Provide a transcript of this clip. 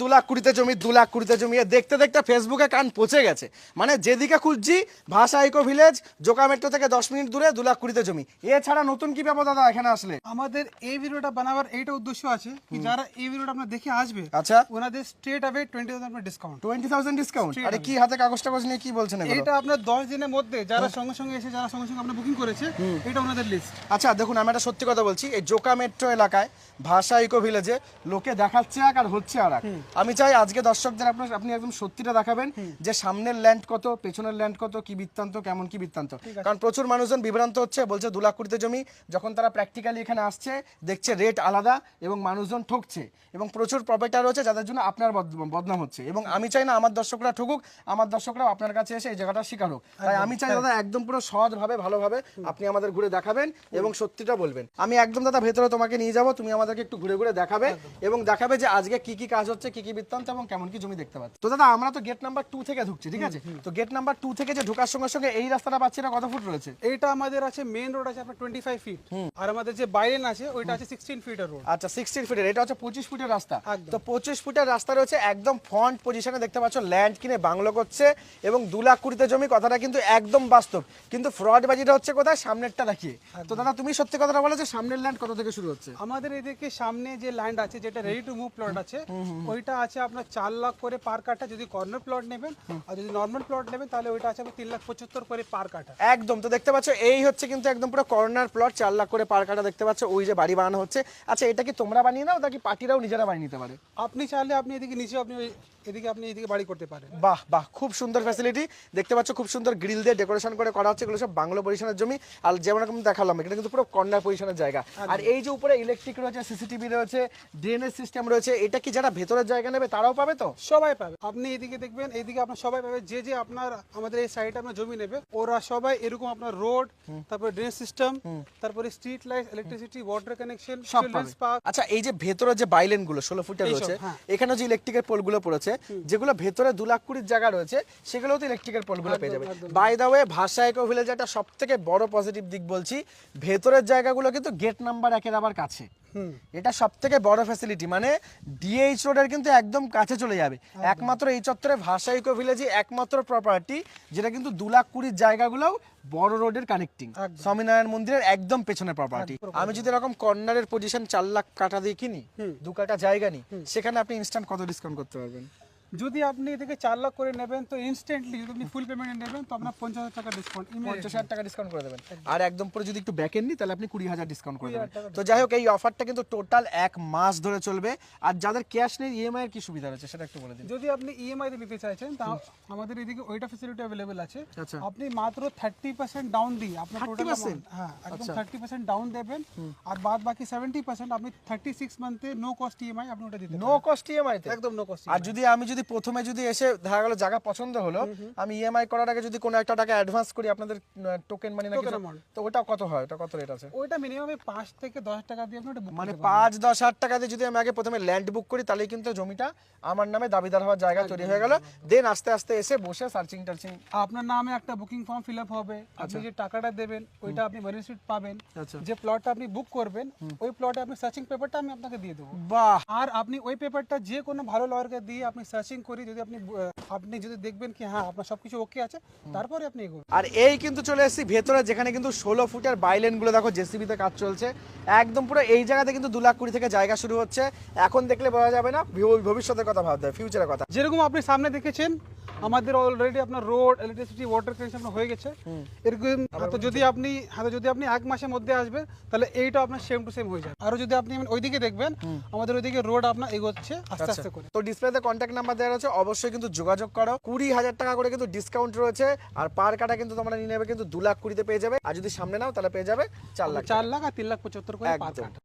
দু লাখ কুড়িতে জমি দু লাখ কুড়িতে জমি। দেখতে দেখতে ফেসবুকে কান পচে গেছে। মানে যেদিকে খুঁজছি ভাষা ইকো ভিলেজ জোকা মেট্রো থেকে দশ মিনিট দূরে দু লাখ কুড়িতে জমি। এছাড়া নতুন কি পাবো দাদা এখানে আসলে? আমাদের এই ভিডিওটা বানাবার এইটা উদ্দেশ্য আছে কি যারা এই ভিডিওটা আপনার দেখে আসবে আচ্ছা। ওনাদের straight away twenty thousand discount twenty thousand discount আরে কি হাতে কাগজ টাগজ নিয়ে কি বলছেন এটা আপনার দশ দিনের মধ্যে যারা সঙ্গে সঙ্গে এসে যারা সঙ্গে সঙ্গে আপনার বুকিং করেছে এটা ওনাদের লিস্ট আচ্ছা দেখুন আমি একটা সত্যি কথা বলছি। এই জোকা মেট্রো এলাকায় ভাষা ইকো ভিলেজে লোকে দেখাচ্ছে এক আর হচ্ছে আর এক। আমি চাই আজকে দর্শকদের আপনার আপনি একদম সত্যিটা দেখাবেন যে সামনের ল্যান্ড কত পেছনের ল্যান্ড কত কি বৃত্তান্ত কেমন কি বৃত্তান্ত। কারণ প্রচুর মানুষজন বিভ্রান্ত হচ্ছে বলছে দু লাখ কুড়িতে জমি যখন তারা প্র্যাকটিক্যালি এখানে আসছে দেখছে রেট আলাদা এবং মানুষজন ঠকছে। এবং প্রচুর প্রপার্টার রয়েছে যাদের জন্য আপনার বদনাম হচ্ছে। এবং আমি চাই না আমার দর্শকরা ঠকুক আমার দর্শকরাও আপনার কাছে এসে এই জায়গাটা শিকার হোক। তাই আমি চাই দাদা একদম পুরো সৎভাবে ভালোভাবে আপনি আমাদের ঘুরে দেখাবেন এবং সত্যিটা বলবেন। আমি একদম দাদা ভেতরে তোমাকে নিয়ে যাব তুমি আমাদেরকে একটু ঘুরে ঘুরে দেখাবে এবং দেখাবে যে আজকে কি কি কাজ হচ্ছে কি কি বৃত্তান্ত এবং কেমন কি জমি দেখতে পাচ্ছি। তো দাদা আমরা তো গেট নাম্বার টু থেকে ঢুকছি ঠিক আছে? তো গেট নাম্বার টু থেকে যে ঢোকার সঙ্গে সঙ্গে এই রাস্তাটা পাচ্ছি না কত ফুট রয়েছে? এইটা আমাদের আছে মেইন রোড আছে আপনার টোয়েন্টি ফাইভ ফিট আর আমাদের যে বাইরেন আছে ওইটা আছে সিক্সটিন ফিটের রোড আচ্ছা সিক্সটিন ফিটের এটা হচ্ছে পঁচিশ ফুটের রাস্তা। তো পঁচিশ ফুটের রাস্তা রয়েছে একদম ফ্রন্ট পজিশনে দেখতে পাচ্ছ ল্যান্ড কিনে বাংলো করছে এবং দু লাখ কুড়িতে জমি কথাটা কিন্তু একদম বাস্তব। কিন্তু ফ্রড বাজিটা হচ্ছে কোথায়? সামনেরটা দেখিয়ে। তো দাদা তুমি সত্যি কথাটা বলো যে সামনের ল্যান্ড কত থেকে শুরু হচ্ছে? আমাদের এদিকে সামনে যে ল্যান্ড আছে যেটা রেডি টু মুভ প্লট আছে ওইটা আছে আপনার চার লাখ করে পার কাঠা যদি কর্নার প্লট নেবেন আর যদি নর্মাল প্লট নেবেন তাহলে ওইটা আছে আপনার তিন লাখ পঁচাত্তর করে পার কাঠা একদম তো দেখতে পাচ্ছ এই হচ্ছে কিন্তু একদম পুরো কর্নার প্লট চার লাখ করে পার কাটা দেখতে পাচ্ছ ওই যে বাড়ি বানানো হচ্ছে। আচ্ছা এটা কি তোমরা বানিয়ে নাও নাকি পার্টিরাও নিজেরা বানিয়ে নিতে পারে? আপনি চাইলে আপনি এদিকে নিচে আপনি এদিকে আপনি এদিকে বাড়ি করতে পারেন। বাহ বাহ খুব সুন্দর ফ্যাসিলিটি দেখতে পাচ্ছ খুব সুন্দর গ্রিল দিয়ে ডেকোরেশন করে করা হচ্ছে এগুলো সব বাংলো পজিশনের জমি। আর যেমন রকম দেখালাম এটা কিন্তু পুরো কর্নার পজিশনের জায়গা। আর এই যে উপরে ইলেকট্রিক রয়েছে সিসিটিভি রয়েছে ড্রেনেজ সিস্টেম রয়েছে এটা কি যারা ভেতরের জায়গা নেবে তারাও পাবে তো? সবাই পাবে। আপনি এদিকে দেখবেন এইদিকে আপনার সবাই পাবে। যে যে আপনার আমাদের এই সাইডে আপনার জমি নেবে ওরা সবাই এরকম আপনার রোড তারপরে ড্রেন সিস্টেম তারপরে street light electricity water connection park আচ্ছা এই যে ভেতরে যে বাইলেনগুলো ষোলো ফুটের এইসব, রয়েছে হ্যাঁ। এখানে যে ইলেকট্রিকের পোলগুলো পড়েছে যেগুলো ভেতরে দু লাখ কুড়ির জায়গা রয়েছে সেগুলো তো ইলেকট্রিকের পোলগুলো পেয়ে যাবে। বাই দা ওয়ে ভাষা ইকো ভিলেজ একটা সব থেকে বড় পজিটিভ দিক বলছি ভেতরের জায়গাগুলো কিন্তু গেট নাম্বার একের আবার কাছে। এটা সব থেকে বড় ফ্যাসিলিটি মানে ডিএইচ রোডের কিন্তু একদম কাছে চলে যাবে। একমাত্র এই চত্বরে ভাষা ইকো ভিলেজই একমাত্র প্রপার্টি যেটা কিন্তু দু লাখ কুড়ির জায়গাগুলোও বড় রোডের কানেক্টিং। স্বামীনারায়ণ মন্দিরের একদম পেছনে প্রপার্টি আমি যদি এরকম কর্নারের পজিশন চার লাখ কাটা দিয়ে কিনি দু কাটা জায়গা নিই সেখানে আপনি ইনস্ট্যান্ট কত ডিসকাউন্ট করতে পারবেন? যদি আপনি এদিকে চার লাখ করে নেবেন তো ইনস্ট্যান্টলি যদি আপনি ফুল পেমেন্ট নেবেন তো আপনার পঞ্চাশ হাজার টাকা ডিসকাউন্ট পঞ্চাশ হাজার টাকা ডিসকাউন্ট করে দেবেন। আর একদম পুরো যদি একটু ব্যাকেন নিই তাহলে আপনি কুড়ি হাজার ডিসকাউন্ট করে দেবেন। তো যাই হোক এই অফারটা কিন্তু টোটাল এক মাস ধরে চলবে। আর যাদের ক্যাশ নেই ইএমআই এর কি সুবিধা রয়েছে সেটা একটু বলে দিন। যদি আপনি ইএমআই তে নিতে চাইছেন তা আমাদের এদিকে ওইটা ফ্যাসিলিটি অ্যাভেলেবেল আছে। আচ্ছা। আপনি মাত্র থার্টি পার্সেন্ট ডাউন দিয়ে আপনার টোটাল হ্যাঁ একদম। থার্টি পার্সেন্ট ডাউন দেবেন। আর বাদ বাকি সেভেন্টি পার্সেন্ট আপনি থার্টি সিক্স মান্থে নো কস্ট ইএমআই আপনি ওটা দিতে নো কস্ট ইএমআই একদম নো কস্ট আর যদি আমি যদি প্রথমে যদি এসে দেখা গেল জায়গা পছন্দ হলো আমি ইএমআই করার আগে যদি কোনো একটা টাকা অ্যাডভান্স করি আপনাদের টোকেন মানি নাকি তো ওটা কত হয়? ওটা কত রেট আছে? ওইটা মিনিমাম পাঁচ থেকে দশ টাকা দিয়ে আপনি মানে করতে পাঁচ দশ হাজার টাকা দিয়ে যদি আমি আগে প্রথমে ল্যান্ড বুক করি তাহলে কিন্তু জমিটা আমার নামে দাবিদার হওয়ার জায়গা তৈরি হয়ে গেল। দেন আস্তে আস্তে এসে বসে সার্চিং টার্চিং। আপনার নামে একটা বুকিং ফর্ম ফিল আপ হবে। আপনি যে টাকাটা দেবেন ওইটা আপনি বেনিফিট পাবেন। আচ্ছা। যে প্লটটা আপনি বুক করবেন ওই প্লটে আপনি সার্চিং পেপারটা আমি আপনাকে দিয়ে দেবো। বাহ! আর আপনি ওই পেপারটা যে কোনো ভালো লয়ারকে দিয়ে আপনি সার্চিং করি যদি আপনি আপনি যদি দেখবেন কি হ্যাঁ আপনার সবকিছু ওকে আছে তারপরে আপনি এগোবেন। আর এই কিন্তু চলে এসেছি ভেতরে যেখানে কিন্তু ষোলো ফুটের বাইলেনগুলো দেখো জেসিবিতে কাজ চলছে। একদম পুরো এই জায়গাতে কিন্তু দু লাখ কুড়ি থেকে জায়গা শুরু হচ্ছে। এখন দেখলে বোঝা যাবে না ভবিষ্যতের কথা ভাবতে হবে ফিউচারের কথা। যেরকম আপনি সামনে দেখেছেন আমাদের অলরেডি আপনার রোড ইলেকট্রিসিটি ওয়াটার কানেকশন আপনার হয়ে গেছে। এরকম তো যদি আপনি হয়তো যদি আপনি এক মাসের মধ্যে আসবেন তাহলে এইটা আপনার সেম টু সেম হয়ে যাবে। আর যদি আপনি ওইদিকে দেখবেন আমাদের ওইদিকে রোড আপনার এগোচ্ছে আস্তে আস্তে করে। তো ডিসপ্লেতে কন্ট্যাক্ট নাম্বার দেওয়া আছে অবশ্যই কিন্তু যোগাযোগ করো। কুড়ি হাজার টাকা করে কিন্তু ডিসকাউন্ট রয়েছে আর পার কাটা কিন্তু তোমরা নিয়ে নেবে কিন্তু দু লাখ কুড়িতে পেয়ে যাবে। আর যদি সামনে নাও তাহলে পেয়ে যাবে চার লাখ চার লাখ আর তিন লাখ পঁচাত্তর করে পার কাঠা